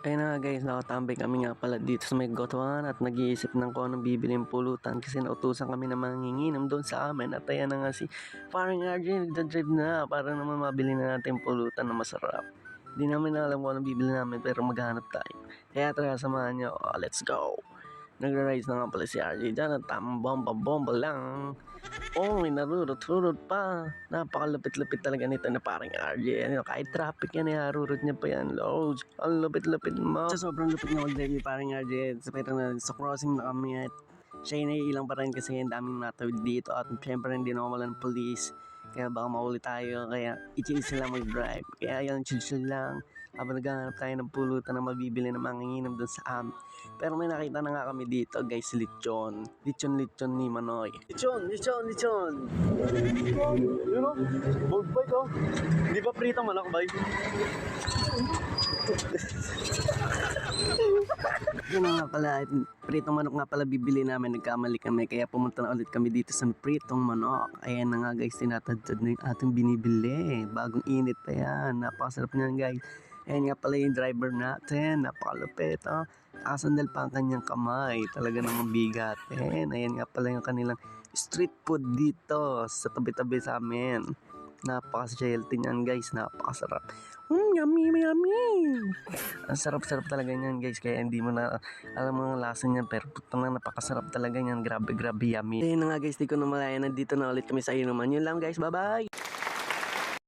Ayun na nga guys, nakatambay kami nga pala dito sa may gotuan at nag-iisip ng kung anong bibiling pulutan kasi nautusan kami na manginginom doon sa amin at ayan na nga si parang RJ nagdadrive na para naman mabili na natin pulutan na masarap. Hindi namin alam kung anong bibili namin pero maghanap tayo. Kaya tara samahan niyo, oh, let's go! Nagra-rise na nga pala si RJ dyan at tamang bomba-bomba lang. Oh, may narurot-hurot pa. Napakalupit-lupit talaga nito na parang RJ. Ano, kahit traffic yan, iharurot niya pa yan. Loads, ang lupit-lupit mo. Sa sobrang lupit na mag-drive parang RJ. Sa pero na, sa crossing na kami at siya yung naiilang pa rin kasi ang daming natawid dito at syempre hindi na ng police. Kaya baka mauli tayo, kaya i-chill sila mag-drive. Kaya yan, chill-chill lang. Habang naghahanap tayo ng pulutan na mabibili na manginginom doon sa amin. Pero may nakita na nga kami dito, guys, lechon. Lechon-lechon ni Manoy. Lechon, lechon, lechon! Yun o, bold bike o. Hindi pa prito manok bike. Yun nga pala, pritong manok nga pala bibili namin, nagkamali kami, kaya pumunta na ulit kami dito sa pritong manok. Ayan na nga guys, tinatadtad na yung ating binibili. Bagong init pa yan, napakasarap niyan guys. Ayan nga pala yung driver natin, napakalupit oh. Nakasandal pa ang kanyang kamay, talaga namang bigatin. Ayan nga pala yung kanilang street food dito sa tabi-tabi sa amin. Napaka-healthy niyan guys, napakasarap. Mm, yummy, yummy. Ang sarap-sarap talaga niyan guys, kaya hindi mo na alam mo ang lasa niyan, pero putang na napakasarap talaga niyan. Grabe, grabe, yummy. Ayun na nga guys, di ko na malaya, nandito na ulit kami sa inuman. Yun lang guys, bye-bye!